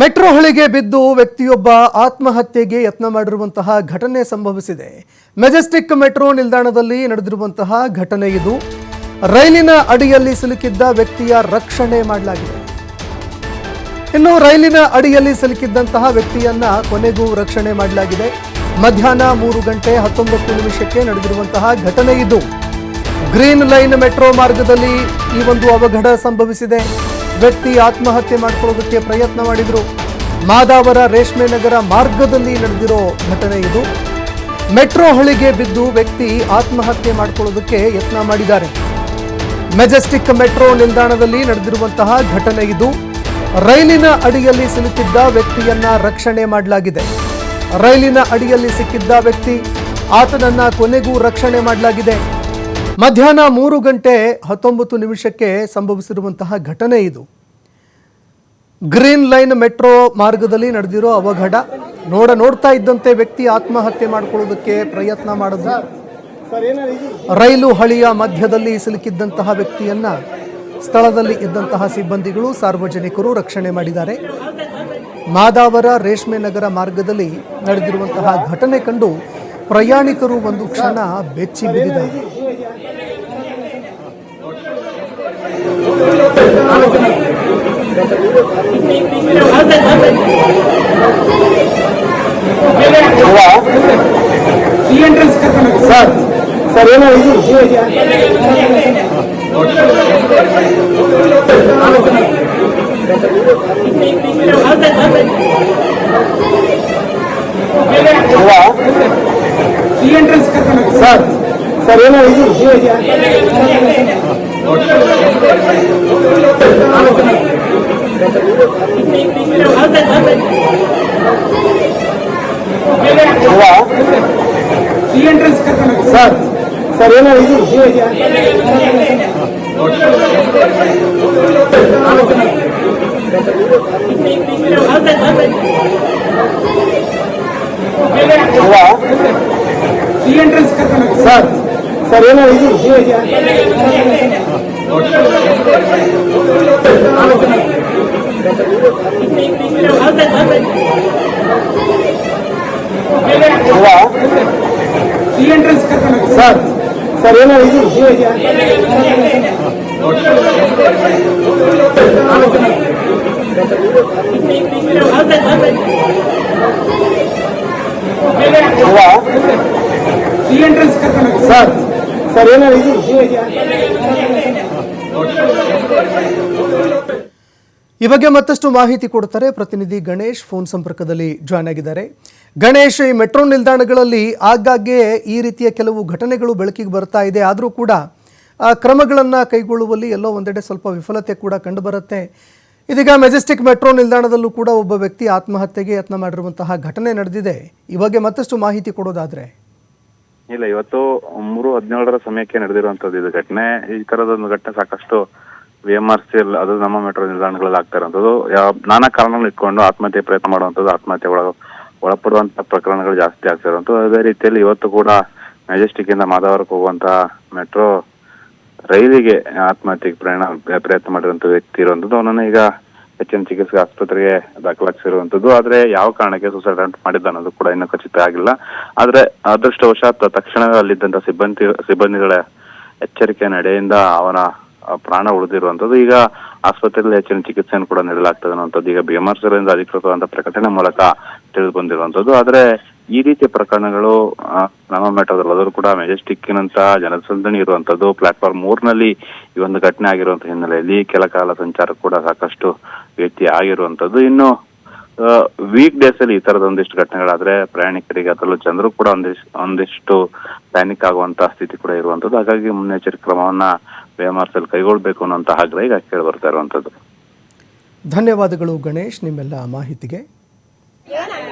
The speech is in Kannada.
ಮೆಟ್ರೋ ಹಳಿಗೆ ಬಿದ್ದು ವ್ಯಕ್ತಿಯೊಬ್ಬ ಆತ್ಮಹತ್ಯೆಗೆ ಯತ್ನ ಮಾಡಿರುವಂತಹ ಘಟನೆ ಸಂಭವಿಸಿದೆ. ಮೆಜೆಸ್ಟಿಕ್ ಮೆಟ್ರೋ ನಿಲ್ದಾಣದಲ್ಲಿ ನಡೆದಿರುವಂತಹ ಘಟನೆ ಇದು. ರೈಲಿನ ಅಡಿಯಲ್ಲಿ ಸಿಲುಕಿದ್ದ ವ್ಯಕ್ತಿಯ ರಕ್ಷಣೆ ಮಾಡಲಾಗಿದೆ. ಇನ್ನು ರೈಲಿನ ಅಡಿಯಲ್ಲಿ ಸಿಲುಕಿದ್ದಂತಹ ವ್ಯಕ್ತಿಯನ್ನ ಕೊನೆಗೂ ರಕ್ಷಣೆ ಮಾಡಲಾಗಿದೆ. ಮಧ್ಯಾಹ್ನ ಮೂರು ಗಂಟೆ ಹತ್ತೊಂಬತ್ತು ನಿಮಿಷಕ್ಕೆ ನಡೆದಿರುವಂತಹ ಘಟನೆ ಇದು. ಗ್ರೀನ್ ಲೈನ್ ಮೆಟ್ರೋ ಮಾರ್ಗದಲ್ಲಿ ಈ ಒಂದು ಅವಘಡ ಸಂಭವಿಸಿದೆ. ವ್ಯಕ್ತಿ ಆತ್ಮಹತ್ಯೆ ಮಾಡಿಕೊಳ್ಳೋದಕ್ಕೆ ಪ್ರಯತ್ನ ಮಾಡಿದರು. ಮಾದಾವರ ರೇಷ್ಮೆ ನಗರ ಮಾರ್ಗದಲ್ಲಿ ನಡೆದಿರೋ ಘಟನೆ ಇದು. ಮೆಟ್ರೋ ಹಳಿಗೆ ಬಿದ್ದು ವ್ಯಕ್ತಿ ಆತ್ಮಹತ್ಯೆ ಮಾಡಿಕೊಳ್ಳೋದಕ್ಕೆ ಯತ್ನ ಮಾಡಿದ್ದಾರೆ. ಮೆಜೆಸ್ಟಿಕ್ ಮೆಟ್ರೋ ನಿಲ್ದಾಣದಲ್ಲಿ ನಡೆದಿರುವಂತಹ ಘಟನೆ ಇದು. ರೈಲಿನ ಅಡಿಯಲ್ಲಿ ಸಿಲುಕಿದ್ದ ವ್ಯಕ್ತಿಯನ್ನ ರಕ್ಷಣೆ ಮಾಡಲಾಗಿದೆ. ರೈಲಿನ ಅಡಿಯಲ್ಲಿ ಸಿಕ್ಕಿದ್ದ ವ್ಯಕ್ತಿ ಆತನನ್ನ ಕೊನೆಗೂ ರಕ್ಷಣೆ ಮಾಡಲಾಗಿದೆ. ಮಧ್ಯಾಹ್ನ ಮೂರು ಗಂಟೆ ಹತ್ತೊಂಬತ್ತು ನಿಮಿಷಕ್ಕೆ ಸಂಭವಿಸಿರುವಂತಹ ಘಟನೆ ಇದು. ಗ್ರೀನ್ ಲೈನ್ ಮೆಟ್ರೋ ಮಾರ್ಗದಲ್ಲಿ ನಡೆದಿರೋ ಅವಘಡ ನೋಡ ನೋಡ್ತಾ ಇದ್ದಂತೆ ವ್ಯಕ್ತಿ ಆತ್ಮಹತ್ಯೆ ಮಾಡಿಕೊಳ್ಳೋದಕ್ಕೆ ಪ್ರಯತ್ನ ಮಾಡಿದ್ರು. ರೈಲು ಹಳಿಯ ಮಧ್ಯದಲ್ಲಿ ಸಿಲುಕಿದ್ದಂತಹ ವ್ಯಕ್ತಿಯನ್ನ ಸ್ಥಳದಲ್ಲಿ ಇದ್ದಂತಹ ಸಿಬ್ಬಂದಿಗಳು ಸಾರ್ವಜನಿಕರು ರಕ್ಷಣೆ ಮಾಡಿದ್ದಾರೆ. ಮಾದಾವರ ರೇಷ್ಮೆ ನಗರ ಮಾರ್ಗದಲ್ಲಿ ನಡೆದಿರುವಂತಹ ಘಟನೆ ಕಂಡು ಪ್ರಯಾಣಿಕರು ಒಂದು ಕ್ಷಣ ಬೆಚ್ಚಿ ಬಿದ್ದಿದ್ದಾರೆ. ಈ ಎಂಟ್ರೆನ್ಸ್ ಕರ್ಕೊಂಡು ಸರ್ ಸರ್ ಏನೋ ಇದು ಈ ಎಂಟ್ರೆನ್ಸ್ ಕರ್ಕೊಂಡು ಸರ್ ಸರ್ ಏನೋ ಇದು ಈ ಎಂಟ್ರೆನ್ಸ್ ಕರ್ಕೊಂಡು ಸರ್ ಸರ್ ಏನೋ ಇದು ಈ ಸರ್ ಸರ್ ಏನೋ ಇದು ಈ ಎಂಟ್ರೆನ್ಸ್ ಕರ್ಕೊಂಡು ಸರ್ ಸರ್ ಏನೋ ಇದು ಸರ್ ಸರ್ ಈ ಬಗ್ಗೆ ಮತ್ತಷ್ಟು ಮಾಹಿತಿ ಕೊಡ್ತಾರೆ ಪ್ರತಿನಿಧಿ ಗಣೇಶ್, ಫೋನ್ ಸಂಪರ್ಕದಲ್ಲಿ ಜಾಯ್ನ್ ಆಗಿದ್ದಾರೆ. ಗಣೇಶ್, ಈ ಮೆಟ್ರೋ ನಿಲ್ದಾಣಗಳಲ್ಲಿ ಆಗಾಗ್ಗೆ ಈ ರೀತಿಯ ಕೆಲವು ಘಟನೆಗಳು ಬೆಳಕಿಗೆ ಬರ್ತಾ ಇದೆ. ಆದರೂ ಕೂಡ ಕ್ರಮಗಳನ್ನು ಕೈಗೊಳ್ಳುವಲ್ಲಿ ಎಲ್ಲೋ ಒಂದೆಡೆ ಸ್ವಲ್ಪ ವಿಫಲತೆ ಕೂಡ ಕಂಡುಬರುತ್ತೆ. ಇದೀಗ ಮೆಜೆಸ್ಟಿಕ್ ಮೆಟ್ರೋ ನಿಲ್ದಾಣದಲ್ಲೂ ಕೂಡ ಒಬ್ಬ ವ್ಯಕ್ತಿ ಆತ್ಮಹತ್ಯೆಗೆ ಯತ್ನ ಮಾಡಿರುವಂತಹ ಘಟನೆ ನಡೆದಿದೆ. ಈ ಬಗ್ಗೆ ಮತ್ತಷ್ಟು ಮಾಹಿತಿ ಕೊಡೋದಾದ್ರೆ ಇಲ್ಲ, ಇವತ್ತು ಮೂರು ಹದಿನೇಳರ ಸಮಯಕ್ಕೆ ನಡೆದಿರುವಂತದ್ದು ಇದು ಘಟನೆ. ಈ ತರದೊಂದು ಘಟನೆ ಸಾಕಷ್ಟು ವಿ ಎಂ ಆರ್ ಸಿ ಅದು ನಮ್ಮ ಮೆಟ್ರೋ ನಿಲ್ದಾಣಗಳಲ್ಲಿ ಆಗ್ತಾ ಇರುವಂತದ್ದು ಯಾವ ನಾನಾ ಕಾರಣಗಳು ಇಟ್ಕೊಂಡು ಆತ್ಮಹತ್ಯೆ ಪ್ರಯತ್ನ ಮಾಡುವಂಥದ್ದು, ಆತ್ಮಹತ್ಯೆ ಒಳ ಒಳಪಡುವಂತ ಪ್ರಕರಣಗಳು ಜಾಸ್ತಿ ಆಗ್ತಾ ಅದೇ ರೀತಿಯಲ್ಲಿ ಇವತ್ತು ಕೂಡ ಮೆಜೆಸ್ಟಿಕ್ ಇಂದ ಮಾದಾವರಕ್ಕೆ ಹೋಗುವಂತ ಮೆಟ್ರೋ ರೈಲಿಗೆ ಆತ್ಮಹತ್ಯೆಗೆ ಪ್ರಯಾಣ, ಪ್ರಯತ್ನ ಮಾಡಿರುವಂತ ವ್ಯಕ್ತಿ ಇರುವಂತದ್ದು ಅವನನ್ನು ಈಗ ಹೆಚ್ಚಿನ ಚಿಕಿತ್ಸೆ ಆಸ್ಪತ್ರೆಗೆ ದಾಖಲಾಗಿಸಿರುವಂತದ್ದು ಆದ್ರೆ ಯಾವ ಕಾರಣಕ್ಕೆ ಸೂಸೈಡ್ ಅಟೆಂಪ್ಟ್ ಮಾಡಿದ್ದ ಅನ್ನೋದು ಕೂಡ ಇನ್ನೂ ಖಚಿತ ಆಗಿಲ್ಲ. ಆದ್ರೆ ಅದೃಷ್ಟವಶಾತ್ ತಕ್ಷಣ ಅಲ್ಲಿದ್ದಂತ ಸಿಬ್ಬಂದಿ, ಸಿಬ್ಬಂದಿಗಳ ಎಚ್ಚರಿಕೆ ನಡೆಯಿಂದ ಅವನ ಪ್ರಾಣ ಉಳಿದಿರುವಂತದ್ದು ಈಗ ಆಸ್ಪತ್ರೆಯಲ್ಲಿ ಹೆಚ್ಚಿನ ಚಿಕಿತ್ಸೆಯನ್ನು ಕೂಡ ನೀಡಲಾಗ್ತದೆ ಅನ್ನುವಂಥದ್ದು. ಈಗ ಬಿಎಂಆರ್ಸಿಯಿಂದ ಅಧಿಕೃತವಾದ ಪ್ರಕಟಣೆ ಮೂಲಕ ತಿಳಿದು ಬಂದಿರುವಂತದ್ದು ಆದ್ರೆ ಈ ರೀತಿಯ ಪ್ರಕರಣಗಳು ನಮ್ಮ ಮೆಟ್ರೋದಲ್ಲಿ ಅದರಲ್ಲೂ ಕೂಡ ಮೆಜೆಸ್ಟಿಕ್ನಂತ ಜನಸಂದಣಿ ಇರುವಂತದ್ದು ಪ್ಲಾಟ್ಫಾರ್ಮ್ ಮೂರ್ನಲ್ಲಿ ಈ ಒಂದು ಘಟನೆ ಆಗಿರುವಂತಹ ಹಿನ್ನೆಲೆಯಲ್ಲಿ ಕೆಲ ಕಾಲ ಸಂಚಾರ ಕೂಡ ಸಾಕಷ್ಟು ವ್ಯಕ್ತಿ ಆಗಿರುವಂತದ್ದು ಇನ್ನು ವೀಕ್ ಡೇಸ್ ಅಲ್ಲಿ ಈ ತರದ ಒಂದಿಷ್ಟು ಘಟನೆಗಳಾದ್ರೆ ಪ್ರಯಾಣಿಕರಿಗೆ ಅದರಲ್ಲೂ ಜನರು ಕೂಡ ಒಂದಿಷ್ಟು ಒಂದಿಷ್ಟು ಪ್ಯಾನಿಕ್ ಆಗುವಂತಹ ಸ್ಥಿತಿ ಕೂಡ ಇರುವಂತದ್ದು ಹಾಗಾಗಿ ಮುನ್ನೆಚ್ಚರಿಕೆ ಕ್ರಮವನ್ನ ಬೇಮಾರ್ಸಲ್ಲಿ ಕೈಗೊಳ್ಬೇಕು ಅನ್ನೋಂಥ ಆಗ್ರಹ ಕೇಳಿ ಬರ್ತಾ ಇರುವಂಥದ್ದು. ಧನ್ಯವಾದಗಳು ಗಣೇಶ್ ನಿಮ್ಮೆಲ್ಲ ಮಾಹಿತಿಗೆ.